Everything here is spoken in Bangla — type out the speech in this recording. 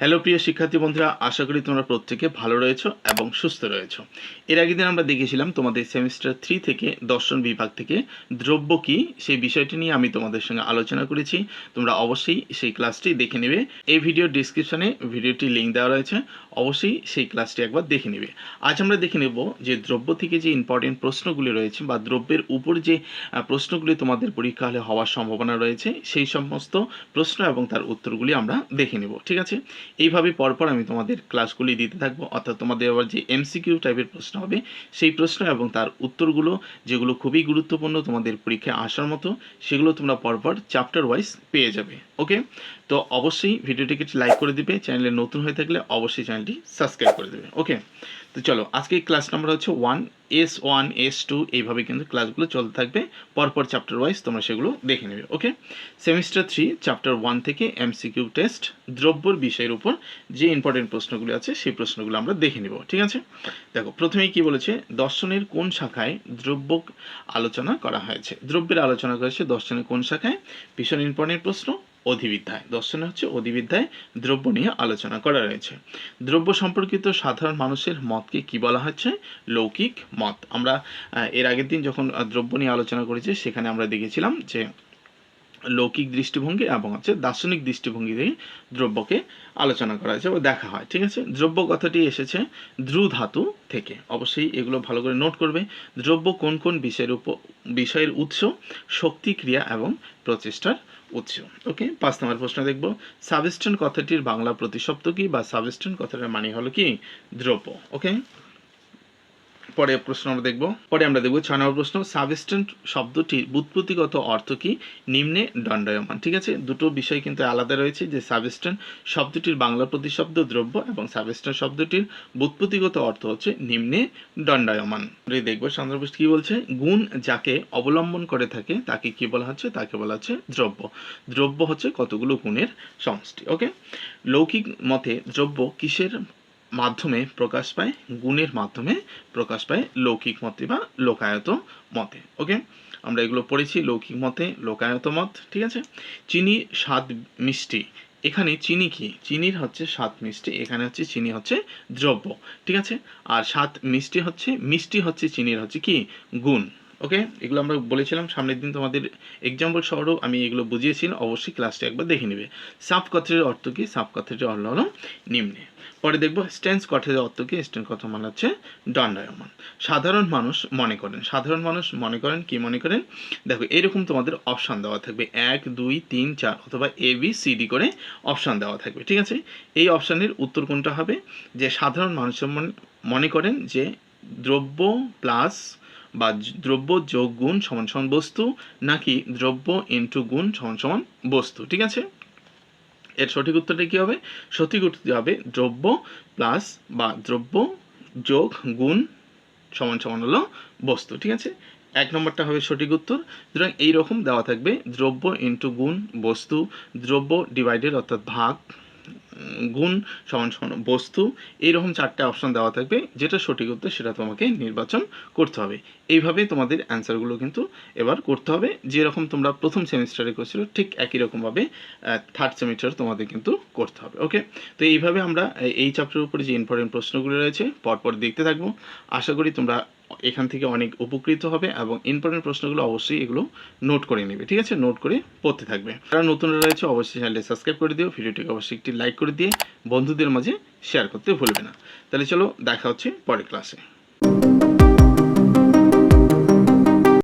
হ্যালো প্রিয় শিক্ষার্থী বন্ধুরা, আশা করি তোমরা প্রত্যেকে ভালো রয়েছো এবং সুস্থ রয়েছো। এর আগের দিন আমরা দেখেছিলাম তোমাদের সেমিস্টার থ্রি থেকে দর্শন বিভাগ থেকে দ্রব্য কি, সেই বিষয়টি নিয়ে আমি তোমাদের সঙ্গে আলোচনা করেছি। তোমরা অবশ্যই সেই ক্লাসটি দেখে নেবে। এই ভিডিওর ডিসক্রিপশনে ভিডিওটি লিঙ্ক দেওয়া রয়েছে। অবশ্যই সেই ক্লাসটি একবার দেখে নেবে। আজ আমরা দেখে নেব যে দ্রব্য থেকে যে ইম্পর্টেন্ট প্রশ্নগুলি রয়েছে বা দ্রব্যের উপর যে প্রশ্নগুলি তোমাদের পরীক্ষা হলে হওয়ার সম্ভাবনা রয়েছে, সেই সমস্ত প্রশ্ন এবং তার উত্তরগুলি আমরা দেখে নেব। ঠিক আছে? এইভাবে পরপর আমি তোমাদের ক্লাসগুলি দিতে থাকব। অর্থাৎ তোমাদের আবার যে এমসিকিউ টাইপের প্রশ্ন হবে, সেই প্রশ্ন এবং তার উত্তরগুলো, যেগুলো খুবই গুরুত্বপূর্ণ তোমাদের পরীক্ষায় আসার মতো, সেগুলো তোমরা পরপর চ্যাপ্টার ওয়াইজ পেয়ে যাবে। ওকে তো অবশ্যই ভিডিওটিকে লাইক করে দিবে চ্যানেলে নতুন হয়ে থাকলে অবশ্যই চ্যানেলটি সাবস্ক্রাইব করে দেবে ওকে তো চলো, আজকে ক্লাস নাম্বার হচ্ছে one S one S two এইভাবে কিন্তু ক্লাসগুলো চলতে থাকবে, পরপর চ্যাপ্টার ওয়াইজ তোমরা সেগুলো দেখে নেবে okay semester three chapter one থেকে এমসিকিউ টেস্ট দ্রব্যর বিষয়ের উপর যে ইম্পর্টেন্ট প্রশ্নগুলো আছে, সেই প্রশ্নগুলো আমরা দেখে নিব, ঠিক আছে? দেখো, প্রথমেই কি বলেছে? দর্শনের কোন শাখায় দ্রব্য আলোচনা করা হয়েছে? দ্রব্যের আলোচনা করেছে দর্শনের কোন শাখায়? ভীষণ ইম্পর্টেন্ট প্রশ্ন অধিবিদ্যায়। দর্শনে হচ্ছে অধিবিদ্যায় দ্রব্য নিয়ে আলোচনা করা রয়েছে। দ্রব্য সম্পর্কিত সাধারণ মানুষের মতকে কি বলা হচ্ছে? লৌকিক মত। আমরা এর আগের দিন যখন দ্রব্য নিয়ে আলোচনা করেছি, সেখানে আমরা দেখেছিলাম যে লৌকিক দৃষ্টিভঙ্গি এবং হচ্ছে দার্শনিক দৃষ্টিভঙ্গি থেকে দ্রব্যকে আলোচনা করা হয়েছে বা দেখা হয়, ঠিক আছে? দ্রব্য কথাটি এসেছে ধ্রু ধাতু থেকে। অবশ্যই এগুলো ভালো করে নোট করবে। দ্রব্য কোন কোন বিষয়ের উপ, বিষয়ের উৎস? শক্তি, ক্রিয়া এবং প্রচেষ্টার উৎস। ওকে? পাঁচ নম্বর প্রশ্ন দেখব। সাবস্টেন্ট কথাটির বাংলা প্রতিশব্দ কি বা সাবস্টেন্ট কথাটার মানে হলো কি? দ্রব্য। ওকে? পরে প্রশ্ন আমরা দেখব। পরে আমরা দেখব ছয় নম্বর প্রশ্ন সাবস্টেন্ট শব্দটির বুৎপত্তিগত অর্থ কি? নিম্নে দণ্ডায়মান, ঠিক আছে? দুটো বিষয় কিন্তু আলাদা রয়েছে যে সাবস্টেন্ট শব্দটির বাংলা প্রতিশব্দ দ্রব্য এবং সাবস্টেন্ট শব্দটির বুৎপত্তিগত অর্থ হচ্ছে নিম্নে দণ্ডায়মান। দেখব চন্দ্রপুষ্ট কি বলছে? গুণ যাকে অবলম্বন করে থাকে, তাকে কি বলা হচ্ছে? তাকে বলা হচ্ছে দ্রব্য। দ্রব্য হচ্ছে কতগুলো গুণের সমষ্টি ওকে লৌকিক মতে দ্রব্য কিসের মাধ্যমে প্রকাশ পায়, গুণের মাধ্যমে প্রকাশ পায় লৌকিক মতে বা লোকায়ত মতে ওকে আমরা এগুলো পড়েছি, লৌকিক মতে, লোকায়ত মত, ঠিক আছে? চিনি, স্বাদ, মিষ্টি। এখানে চিনি কি? চিনির হচ্ছে স্বাদ, মিষ্টি। এখানে হচ্ছে চিনি হচ্ছে দ্রব্য, ঠিক আছে? আর স্বাদ, মিষ্টি হচ্ছে মিষ্টি হচ্ছে চিনির হচ্ছে কি? গুণ। ওকে এগুলো আমরা বলেছিলাম, সামনের দিন তোমাদের এক্সাম্পল সহরও আমি এগুলো বুঝিয়েছিলাম অবশ্যই ক্লাসটা একবার দেখে নেবে। সাপ কথাটির অর্থ কি? সাপ কথাটির অর্থ হলো নিম্নে। পরে দেখব স্ট্যান্স কথাটির অর্থ কি? স্ট্যান্স কথা মানে হচ্ছে দণ্ডায়মান। সাধারণ মানুষ মনে করেন, সাধারণ মানুষ মনে করেন, কি মনে করেন? দেখো, এরকম তোমাদের অপশান দেওয়া থাকবে। এক, দুই, তিন, চার অথবা এ বি সি ডি করে অপশান দেওয়া থাকবে, ঠিক আছে? এই অপশানের উত্তর কোনটা হবে? যে সাধারণ মানুষের মনে মনে করেন যে দ্রব্য প্লাস বা দ্রব্য যোগ গুণ সমান সমান বস্তু নাকি দ্রব্য ইন্টু গুণ সমান সমান বস্তু, ঠিক আছে? এর সঠিক উত্তরটা কি হবে? সঠিক উত্তরটি হবে দ্রব্য প্লাস বা দ্রব্য যোগ গুণ সমান সমান হলো বস্তু, ঠিক আছে? এক নম্বরটা হবে সঠিক উত্তর। সুতরাং এইরকম দেওয়া থাকবে দ্রব্য ইন্টু গুণ বস্তু, দ্রব্য ডিভাইডেড অর্থাৎ ভাগ গুণ সমান সমান বস্তু, এইরকম চারটে অপশন দেওয়া থাকবে, যেটা সঠিক উত্তর সেটা তোমাকে নির্বাচন করতে হবে। এইভাবে তোমাদের অ্যান্সারগুলো কিন্তু এবার করতে হবে। যেরকম তোমরা প্রথম সেমিস্টারে করছিল, ঠিক একই রকমভাবে থার্ড সেমিস্টার তোমাদের কিন্তু করতে হবে ওকে তো এইভাবে আমরা এই- চ্যাপ্টারের উপরে যে ইম্পর্টেন্ট প্রশ্নগুলো রয়েছে, পরপর দেখতে থাকব। আশা করি তোমরা এখান থেকে অনেক উপকৃত হবে এবং ইম্পর্টেন্ট প্রশ্নগুলো অবশ্যই এগুলো নোট করে নেবে, ঠিক আছে? নোট করে পড়তে থাকবে। যারা নতুন রয়েছে, অবশ্যই চ্যানেলটি সাবস্ক্রাইব করে দিও, ভিডিওটিকে অবশ্যই একটি লাইক করে দিয়ে বন্ধুদের মাঝে শেয়ার করতে ভুলবে না। তাহলে চলো, দেখা হচ্ছে পরের ক্লাসে